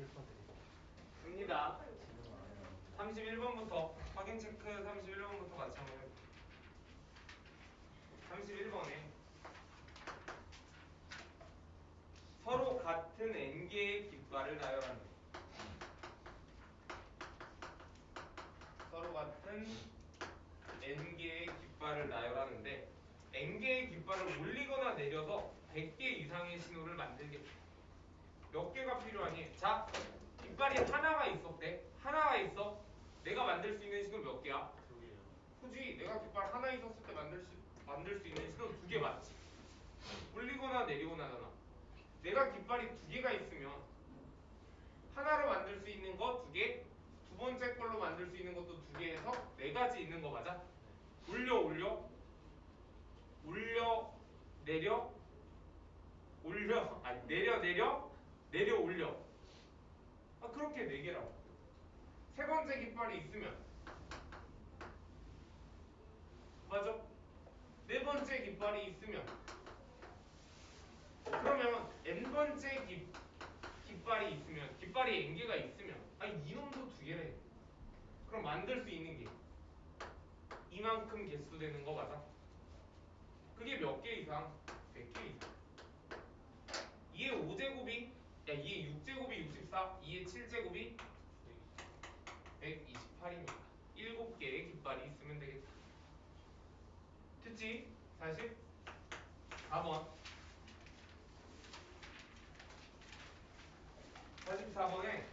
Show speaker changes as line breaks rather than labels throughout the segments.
해요.
31번부터 확인 체크 31번부터 같이 한번 해볼게요. 31번에 서로 같은 n개의 깃발을 나열한다. 서로 같은 n개의 깃발을 나열하는데 n개의 깃발을 올리거나 내려서 100개 이상의 신호를 만들겠다. 몇 개가 필요하니? 자, 깃발이 하나가 있었대. 하나가 있어. 내가 만들 수 있는 신호 몇 개야?
두 개요.
굳이 내가 깃발 하나 있었을 때 만들 수 만들 수 있는 신호 두개 맞지? 올리거나 내리거나잖아. 내가 깃발이 두 개가 있으면 하나로 만들 수 있는 거 두 개, 두 번째 걸로 만들 수 있는 것도 두 개에서 네 가지 있는 거 맞아? 올려 올려 올려 내려 올려 아니 내려 내려 내려 올려 아 그렇게 네 개라고 세 번째 깃발이 있으면 맞아? 네 번째 깃발이 있으면 그러면 n 번째 깃, 깃발이 있으면 깃발이 n 개가 있으면 아니 이놈도 두 개래 그럼 만들 수 있는 게 이만큼 개수 되는 거 맞아? 그게 몇 개 이상? 100개 이상 2의 5제곱이 야 2의 6제곱이 64 2의 7제곱이 128이니까 7개의 깃발이 있으면 되겠다. 됐지? 44번. 44번에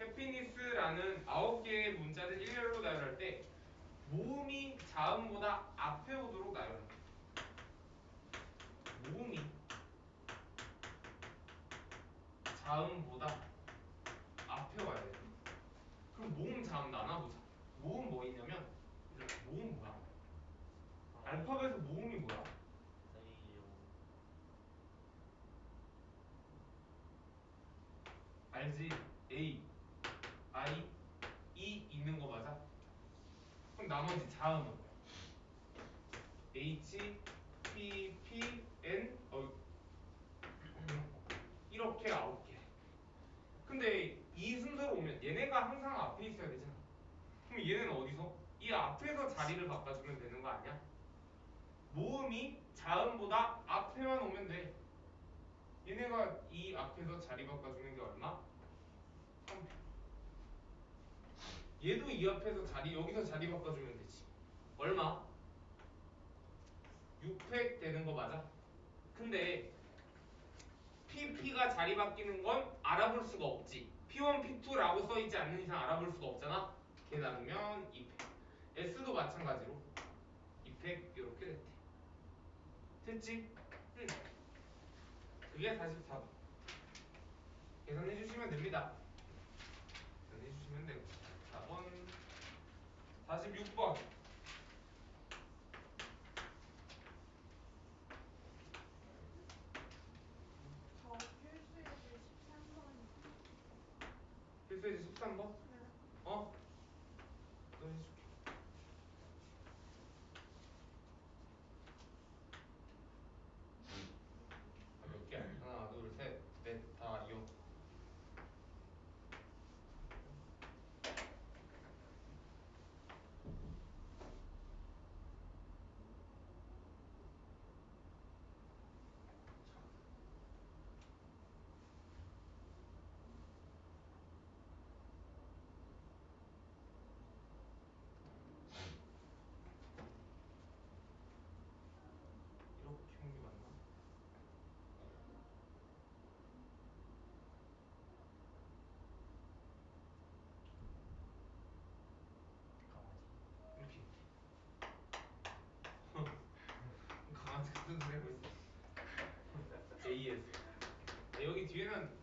해피니스라는 9개의 문자를 일렬로 나열할 때 모음이 자음보다 앞에 오도록 나열한다. 모음이 자음보다 앞에 와야 돼. 그럼 모음 자음 나눠보자. 모음 뭐 있냐면 모음 뭐야? 알파벳의 모음이 뭐야? 알지? A, I, E 있는 거 맞아? 그럼 나머지 자음은 H, P, P, N 어 이렇게 아홉 개. 근데 이 순서로 오면 얘네가 항상 앞에 있어야 되잖아. 그럼 얘는 어디서? 이 앞에서 자리를 바꿔주면 되는 거 아니야? 모음이 자음보다 앞에만 오면 돼. 얘네가 이 앞에서 자리 바꿔주는 게 얼마? 3팩. 얘도 이 앞에서 자리 여기서 자리 바꿔주면 되지. 얼마? 6팩 되는 거 맞아? 근데 PP가 자리 바뀌는 건 알아볼 수가 없지. P1, P2라고 써있지 않는 이상 알아볼 수가 없잖아. 걔 나누면 2팩. S도 마찬가지로 2팩 이렇게 됐대. 됐지? 응. 그게 44번. 계산해 주시면 됩니다. 계산해 주시면 되고. 4번 46번
3번?
아,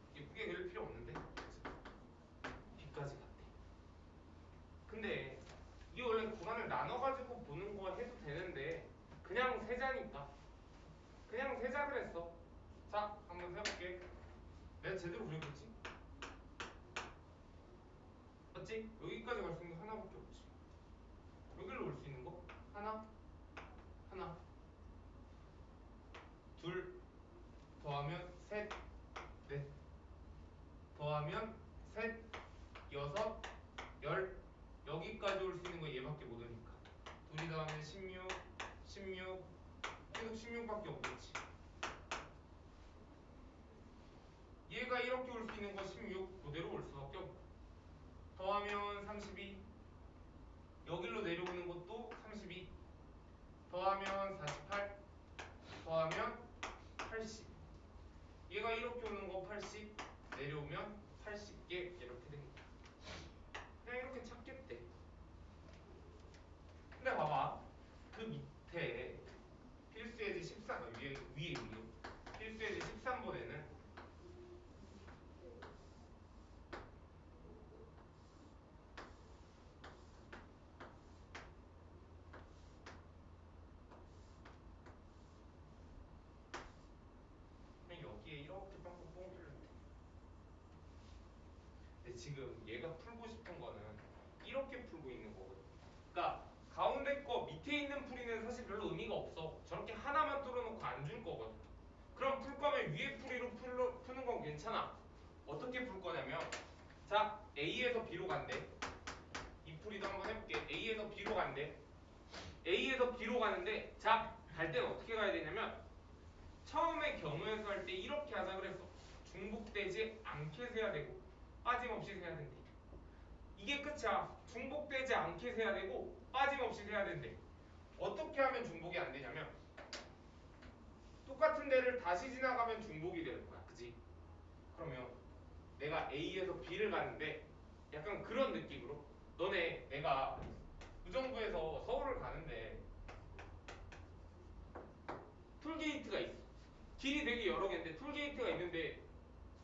셋, 여섯, 열. 여기까지 올 수 있는 건 얘밖에 못 오니까. 둘이 다음에 16, 16 계속 16밖에 없겠지. 얘가 이렇게 올 수 있는 거 16 그대로 올 수밖에 없고. 더하면 32 여기로 내려오는 것도 32 더하면 48 더하면 80 얘가 이렇게 오는 거 80 내려오면 80개 이렇게 됩니다. 그냥 이렇게 찾겠대 근데 봐봐. 그 밑에 필수예제 13 위에 위에 위에 필수예제 13번에는 그냥 여기에 이렇게 빵빵 뽕 뚫리면 돼 근데 지금 얘가 풀고 싶은 거는 이렇게 풀고 있는 거거든. 그러니까 가운데 거 밑에 있는 풀이는 사실 별로 의미가 없어. 저렇게 하나만 뚫어놓고 안 줄 거거든. 그럼 풀 거면 위에 풀이로 풀러, 푸는 건 괜찮아. 어떻게 풀 거냐면 자 A에서 B로 간대. 이 풀이도 한번 해볼게. A에서 B로 간대. A에서 B로 가는데 자 갈 때는 어떻게 가야 되냐면 처음에 경우에서 할 때 이렇게 하자 그랬어. 중복되지 않게 세야 되고 빠짐없이 세야 된대. 이게 끝이야. 중복되지 않게 세야 되고 빠짐없이 세야 된대. 어떻게 하면 중복이 안 되냐면 똑같은 데를 다시 지나가면 중복이 되는 거야. 그지? 그러면 내가 A에서 B를 가는데 약간 그런 느낌으로 너네 내가 의정부에서 서울을 가는데 톨게이트가 있어. 길이 되게 여러 개인데 톨게이트가 있는데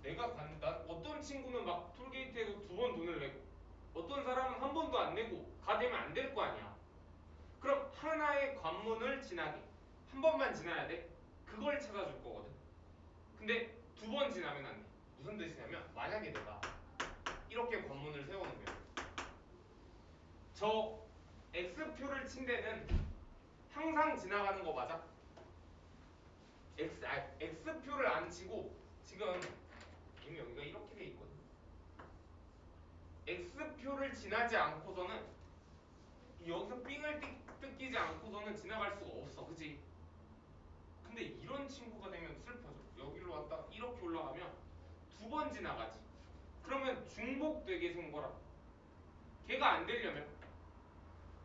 내가 간다 어떤 친구는 막 톨게이트에서 두 번 돈을 내고 어떤 사람은 한 번도 안 내고 가 되면 안 될 거 아니야. 그럼 하나의 관문을 지나게 한 번만 지나야 돼. 그걸 찾아줄 거거든. 근데 두 번 지나면 안 돼. 무슨 뜻이냐면 만약에 내가 이렇게 관문을 세워놓으면 저 X표를 친 데는 항상 지나가는 거 맞아? X, 아, X표를 안 치고 지금 이미 여기가 이렇게 돼 있거든. X표를 지나지 않고서는 여기서 삥을 뜯, 뜯기지 않고서는 지나갈 수가 없어. 그지? 근데 이런 친구가 되면 슬퍼져. 여기로 왔다 이렇게 올라가면 두 번 지나가지. 그러면 중복되게 생 거라. 걔가 안 되려면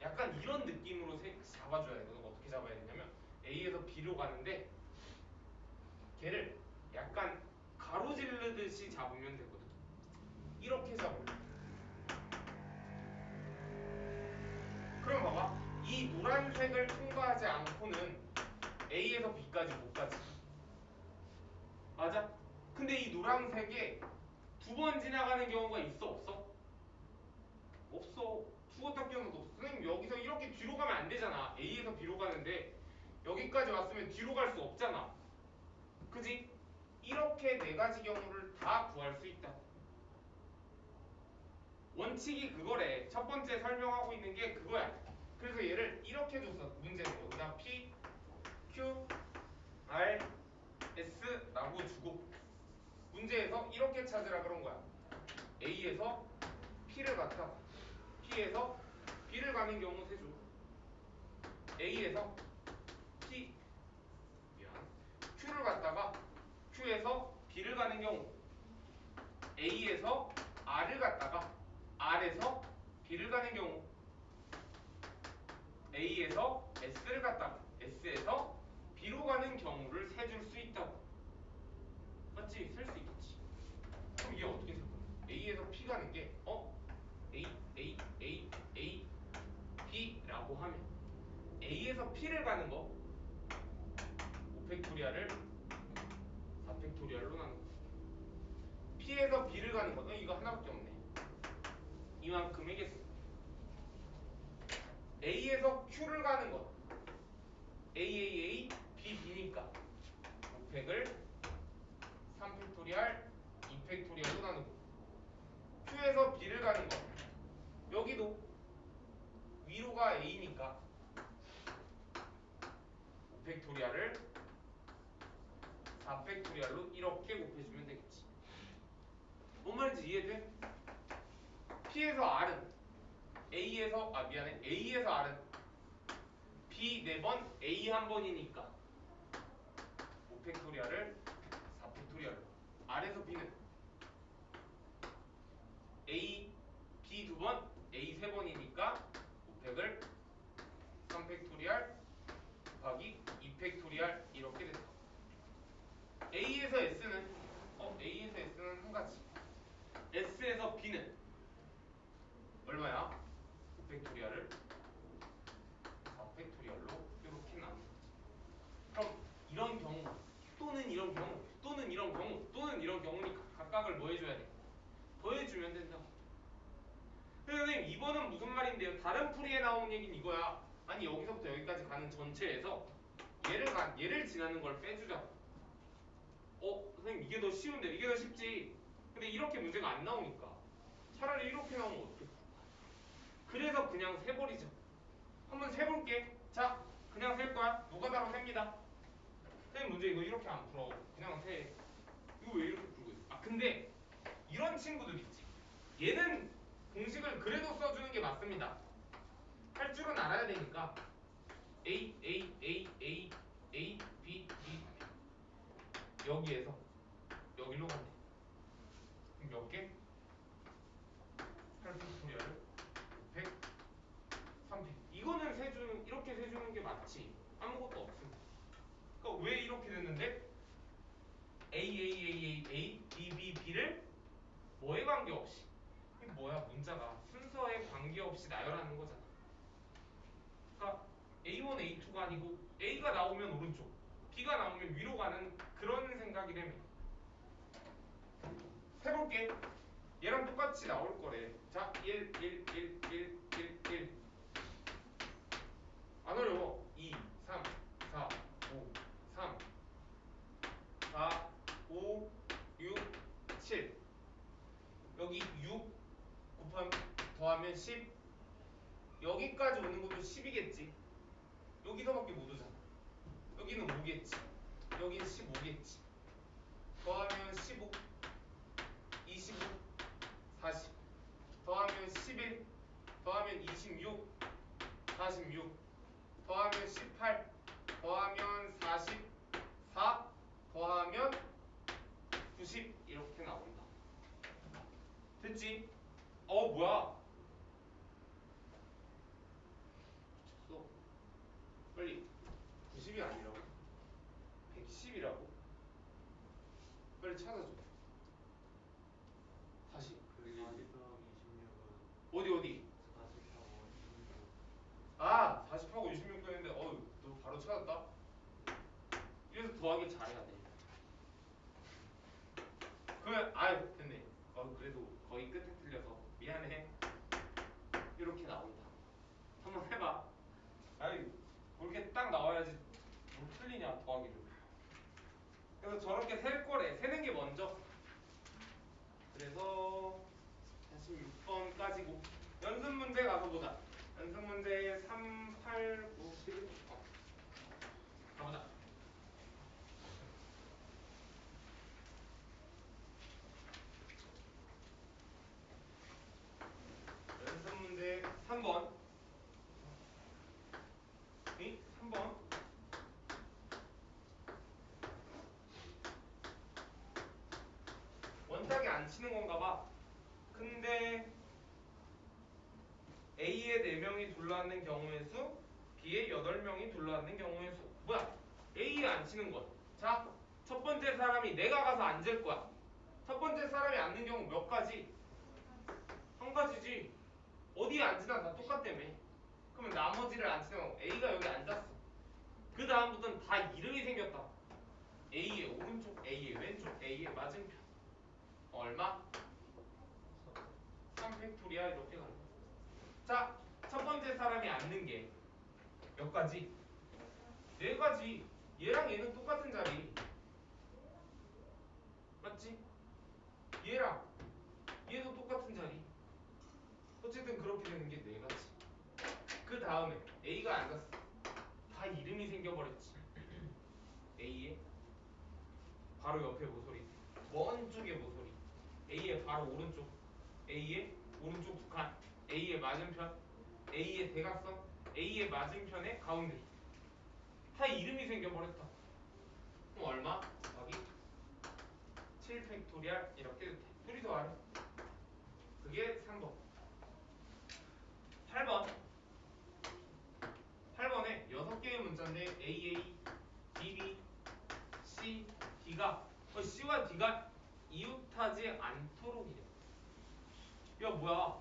약간 이런 느낌으로 세, 잡아줘야 돼. 너가 어떻게 잡아야 되냐면 A에서 B로 가는데 걔를 약간 가로지 르듯이 잡으면 되거든 이렇게 잡으면 돼. 그럼 봐봐 이 노란색을 통과하지 않고는 A에서 B까지 못 가지 맞아? 근데 이 노란색에 두 번 지나가는 경우가 있어 없어? 없어 죽었다 깨어나도 없어 선생님 여기서 이렇게 뒤로 가면 안 되잖아 A에서 B로 가는데 여기까지 왔으면 뒤로 갈 수 없잖아 그지? 이렇게 네 가지 경우를 다 구할 수 있다 원칙이 그거래. 첫 번째 설명하고 있는 게 그거야. 그래서 얘를 이렇게 줬어 문제는 여기다 P, Q, R, S라고 주고 문제에서 이렇게 찾으라 그런 거야. A에서 P를 갖다가 P에서 B를 가는 경우 세줘. A에서 P 미안. Q를 갖다가 Q에서 B를 가는 경우 A에서 R을 갖다가 R에서 B를 가는 경우 A에서 S를 갖다가 S에서 B로 가는 경우를 세줄 수 있다고 맞지? 셀 수 있겠지 그럼 이게 어떻게 될 거야? A에서 P 가는 게 어? A, A, A, A, B라고 하면 A에서 P를 가는 거 5팩토리아를 4팩토리알로 나눈 거 P에서 B를 가는 거는 이거 하나밖에 없네. 이만큼이겠어. A에서 Q를 가는 것 AAA, BB니까. 5팩을 3팩토리알, 2팩토리알로 나누고. Q에서 B를 가는 것 여기도 위로가 A니까 5팩토리알을 4팩토리알로 이렇게 뭔 말인지 이해돼? P에서 R은 A에서 아 미안해. A에서 R은 B 4번 A 한 번이니까. 5팩토리얼을 4팩토리얼로 R에서 B는 A B 두 번 A 세 번이니까 5팩을 3팩토리얼 곱하기 2팩토리얼 이렇게 됐다. A에서 S는 어 A에서 S는 한 가지 S에서 B는 얼마야? 5팩토리얼을 4팩토리얼로 이렇게 나눈 거지. 그럼 이런 경우 또는 이런 경우 또는 이런 경우 또는 이런 경우니까 각각을 뭐 해줘야 돼? 더해주면 된다고. 근데 선생님 이번은 무슨 말인데요? 다른 풀이에 나오는 얘기는 이거야. 아니 여기서부터 여기까지 가는 전체에서 얘를 가 얘를 지나는 걸 빼주자. 어 선생님 이게 더 쉬운데 이게 더 쉽지. 근데 이렇게 문제가 안 나오니까 차라리 이렇게 나오면 어떡해? 그래서 그냥 세버리자. 한번 세볼게. 자, 그냥 셀 거야. 노가다로 셉니다. 선생님 문제 이거 이렇게 안 풀어. 그냥 세. 이거 왜 이렇게 풀고 있어? 아 근데 이런 친구들 있지. 얘는 공식을 그래도 써주는 게 맞습니다. 할 줄은 알아야 되니까 A A A A A B B 여기에서 여기로 간대. 몇 개? 8팩토리얼을 100 3팩 이거는 세주는 이렇게 세주는 게 맞지 아무것도 없음 그러니까 왜 이렇게 됐는데 A A A A A B B B를 뭐에 관계없이 이게 뭐야 문자가 순서에 관계없이 나열하는 거잖아 그러니까 A1 A2가 아니고 A가 나오면 오른쪽 B가 나오면 위로 가는 그런 생각이라며 해볼게. 얘랑 똑같이 나올 거래. 자 1 1 1 1 1 1 안 어려워. 2 3 4 5 3 4 5 6 7 여기 6 곱하면 더하면 10 여기까지 오는 것도 10이겠지. 여기서밖에 못 오잖아 여기는 5겠지? 여기는 15겠지. 더하면 15 25 40 더하면 11 더하면 26 46 더하면 18 더하면 44 더하면 90 이렇게 나온다. 됐지? 어 뭐야? 미쳤어. 빨리. 90이 아니라고 110이라고 빨리 찾아줘 다시.
40 더하기 26은
어디 어디?
40하고
26아 40하고 26 되는데 어휴 너 바로 찾았다? 이래서 더하기 잘해야 돼. 그러면 아유 됐네. 어 그래도 거의 끝에 틀려서 미안해. 이렇게 나온다. 한번 해봐. 아유 그렇게 딱 나와야지 뭘 틀리냐 더하기를 그래서 저렇게 셀 거래 세는 게 먼저. 그래서 46번까지고 연습 문제 가서 보자. 연습 문제 3, 8, 9, 11 어. 가보자 연습 문제 3번 이 3번 원탁이 안 치는 건가 봐. 근데 A의 4명이 둘러앉는 경우의 수 B의 8명이 둘러앉는 경우의 수. 뭐야? A에 안 치는 것 자 첫 번째 사람이 내가 가서 앉을 거야. 첫 번째 사람이 앉는 경우 몇 가지? 한 가지지. 어디에 앉으나 다 똑같다며. 그러면 나머지를 안 치면 A가 여기 앉았어. 그 다음부터는 다 이름이 생겼다. A의 오른쪽 A의 왼쪽 A의 맞은편 얼마? 3 팩토리아 이렇게 가는 거야 자, 첫 번째 사람이 앉는 게 몇 가지? 네 가지. 얘랑 얘는 똑같은 자리. 맞지? 얘랑 얘도 똑같은 자리. 어쨌든 그렇게 되는 게 네 가지. 그 다음에 A가 앉았어. 다 이름이 생겨버렸지. A의 바로 옆에 모서리. 먼 쪽에 모서리. A의 바로 오른쪽. A의 오른쪽 두 칸. A의 맞은편 A의 대각선 A의 맞은편의 가운데 다 이름이 생겨버렸다 그럼 얼마? 곱하기 7 팩토리알 이렇게 돼 둘이 더하래 그게 3번 8번 8번에 6개의 문자인데 AA, BB, C, D가 어, C와 D가 이웃하지 않도록이래 야 뭐야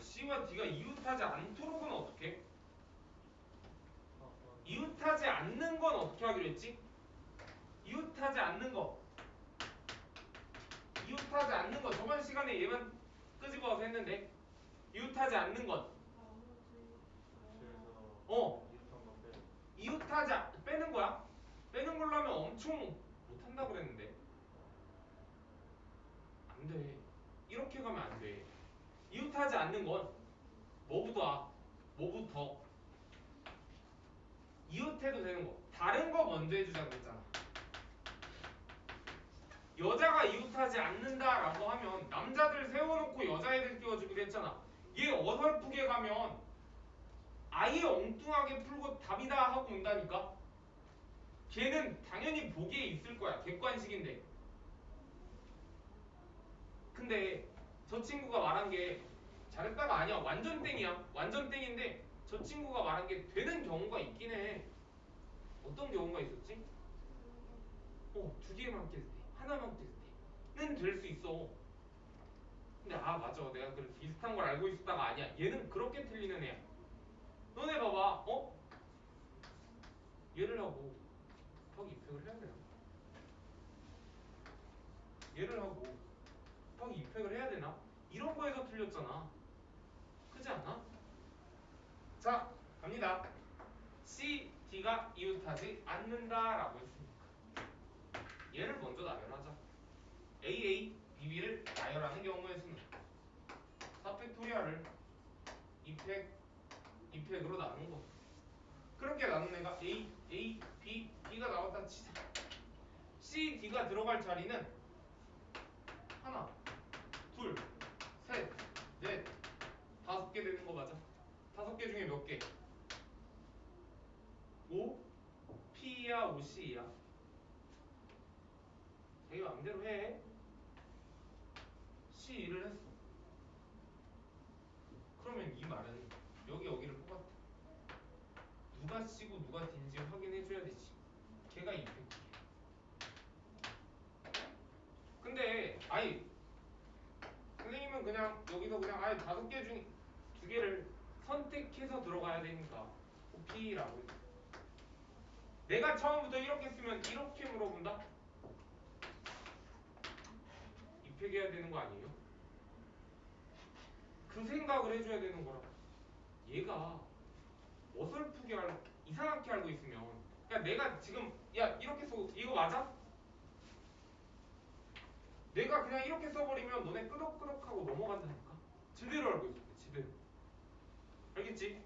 C와 D가 이웃하지 않도록은 어떻게? 이웃하지 않는 건 어떻게 하기로 했지? 이웃하지 않는 거 이웃하지 않는 거 저번 시간에 얘만 끄집어서 했는데 이웃하지 않는 것 어. 않- 빼는 거야? 빼는 걸로 하면 엄청 못한다 그랬는데 안 돼. 이렇게 가면 안 돼. 이웃하지 않는 건 뭐부터 뭐부터? 이웃해도 되는 거. 다른 거 먼저 해주자 그랬잖아. 여자가 이웃하지 않는다라고 하면 남자들 세워놓고 여자애들 끼워주기로 했잖아. 얘 어설프게 가면 아예 엉뚱하게 풀고 답이다 하고 온다니까? 걔는 당연히 보기에 있을 거야. 객관식인데 근데 저 친구가 말한 게 잘했다가 아니야 완전 땡이야 완전 땡인데 저 친구가 말한 게 되는 경우가 있긴 해 어떤 경우가 있었지? 어, 두 개만 깼을 때, 하나만 깼을 때는 될 수 있어. 근데 아 맞아, 내가 그 비슷한 걸 알고 있었다가 아니야. 얘는 그렇게 틀리는 애야. 너네 봐봐, 어? 얘를 하고 곱하기 입획을 해야 되나? 얘를 하고 곱하기 입획을 해야 되나? 이런 거에서 틀렸잖아. 그지 않아? 자, 갑니다. C, D가 이웃하지 않는다라고 했으니까 얘를 먼저 나열하자. AA, BB를 나열하는 경우의 수는 4팩토리아를 2팩, 2팩으로 나눈 거. 그렇게 나눈 애가 A, A, B, B가 나왔다 치자. C, D가 들어갈 자리는 하나, 둘, 셋, 넷, 다섯 개 되는 거 맞아? 다섯 개 중에 몇 개? O, P야, OC야? 자기 맘대로 해. C1을 했어. 그러면 이 말은 여기 여기를 뽑았다. 누가 C고 누가 D인지 확인해 줘야 되지. 걔가 이펙트야. 근데 아니 선생님은 그냥 여기서 그냥 아예 다섯 개 중 두 개를 선택해서 들어가야 되니까 했어. 내가 처음부터 이렇게 쓰면 이렇게 물어본다? 입회해야 되는 거 아니에요? 그 생각을 해줘야 되는 거라. 얘가 어설프게 알고 이상하게 알고 있으면 야 내가 지금 야 이렇게 써 이거 맞아? 내가 그냥 이렇게 써버리면 너네 끄덕끄덕하고 넘어간다니까. 제대로 알고 있을 때 제대로. 알겠지?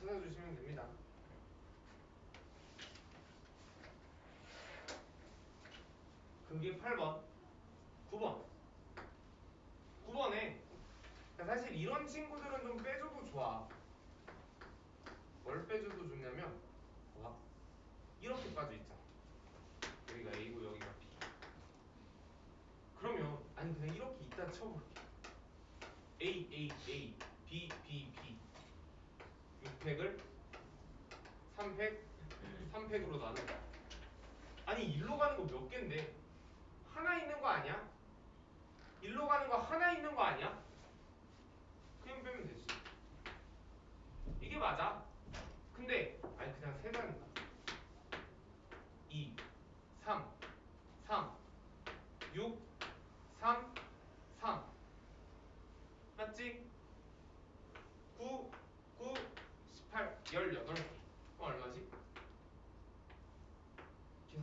찾아주시면 됩니다. 그게 8번. 9번. 9번에 사실 이런 친구들은 좀 빼줘도 좋아. 뭘 빼줘도 좋냐면 와 이렇게 빠져 있잖아. 여기가 A고 여기가 B. 그러면 아니 그냥 이렇게 있다 쳐볼게. A A A B B B 6팩을 3팩 3팩으로 나눈다. 아니 일로 가는 거 몇 개인데 하나 있는 거 아니야? 일로 가는 거 하나 있는 거 아니야? 그냥 빼면 되지. 이게 맞아. 근데 아니 그냥 세 단위다. 2, 3, 3, 6, 3, 3 맞지? 9, 9, 18, 18개 그럼 얼마지?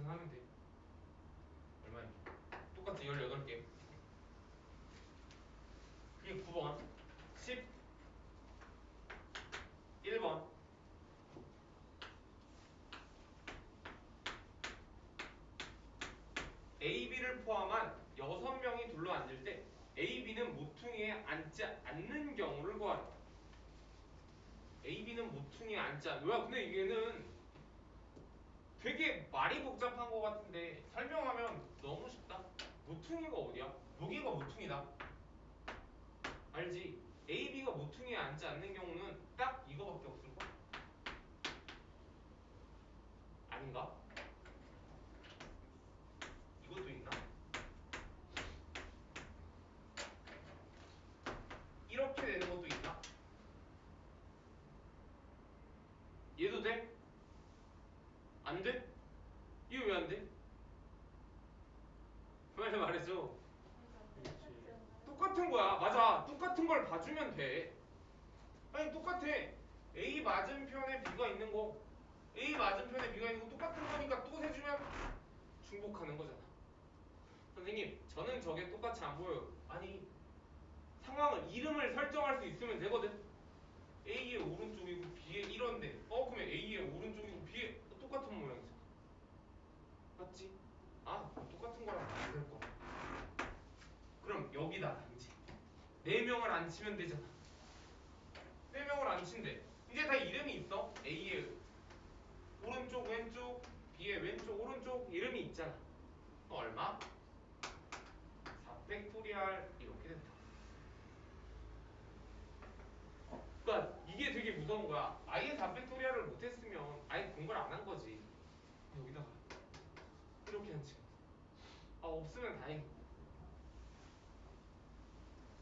계산하면 돼 얼마야? 똑같이 18개 그게 9번 10 1번 A, B를 포함한 여섯 명이 둘러 앉을 때 A, B는 모퉁이에 앉지 않는 경우를 구하라. A, B는 모퉁이에 앉지 않. 야, 근데 되게 말이 복잡한 것 같은데 설명하면 너무 쉽다. 모퉁이가 어디야? 여기가 모퉁이다. 알지? A, B가 모퉁이에 앉지 않는 경우는 딱 이거밖에 없을 걸? 아닌가? 이것도 있나? 이렇게 되는 것도 있나? 얘도 돼? 안 돼? 이거 왜 안 돼? 빨리 말해줘.
그러니까 똑같지 않나요?
똑같은 거야. 맞아. 똑같은 걸 봐주면 돼. 아니 똑같아. A 맞은편에 B가 있는 거. A 맞은편에 B가 있는 거 똑같은 거니까 또 세주면 중복하는 거잖아. 선생님, 저는 저게 똑같이 안 보여요. 아니 상황을 이름을 설정할 수 있으면 되거든. A의 오른쪽이고 B의 이런데. 어 그러면 A의 오른쪽이고 B의 똑같은 모양이잖아. 맞지? 아 똑같은 거랑 안될 거. 그럼 여기다 앉지. 네 명을 앉히면 되잖아. 네 명을 앉힌대. 이제 다 이름이 있어. A의 오른쪽 왼쪽 B의 왼쪽 오른쪽 이름이 있잖아. 어, 얼마? 400뿌리알 이렇게 된다. 그러니까 이게 되게 무서운 거야. 아예 400뿌리알을 못했으면 아예 공부를 안 한 거지. 여기다가 이렇게 앉히면 돼. 아 없으면 다행이고.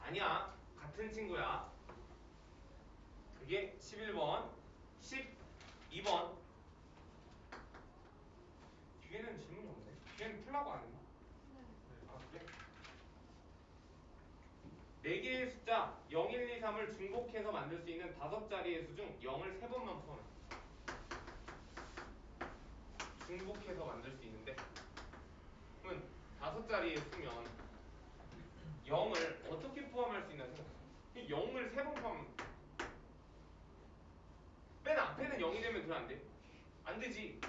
아니야. 같은 친구야. 그게 11번, 12번. 뒤에는 질문이 없네. 뒤에는 풀라고 안 했나?
네.
아 그래? 네 개의 숫자 0, 1, 2, 3을 중복해서 만들 수 있는 다섯 자리의 수 중 0을 세 번만 포함해. 중복해서 만들 수 있는데 그러면 다섯 자리의 수면 0을 어떻게 포함할 수 있나 생각해. 0을 세 번 포함. 맨 앞에는 0이 되면 돼안 돼? 안 되지.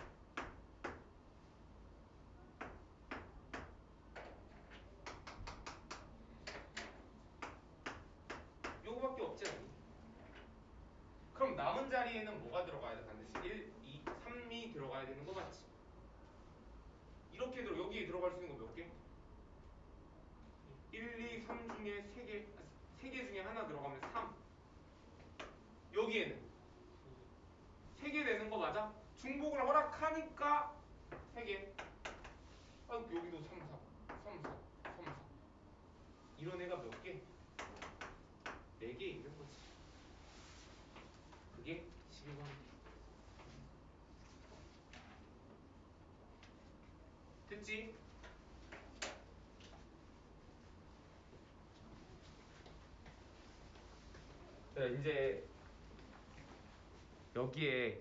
요거밖에 없지 않니? 그럼 남은 자리에는 뭐가 들어가야 돼? 반드시 1, 2, 3이 들어가야 되는 거 맞지? 이렇게 들어 여기에 들어갈 수 있는 거 몇 개? 1, 2, 3 중에 3개, 3개 중에 하나 들어가면 3. 여기에는 3개 되는 거 맞아? 중복을 허락하니까 3개. 아, 여기도 3, 4, 3, 4, 3, 4. 이런 애가 몇 개? 4개 있는 거지. 그게 12번. 됐지? 자, 이제 여기에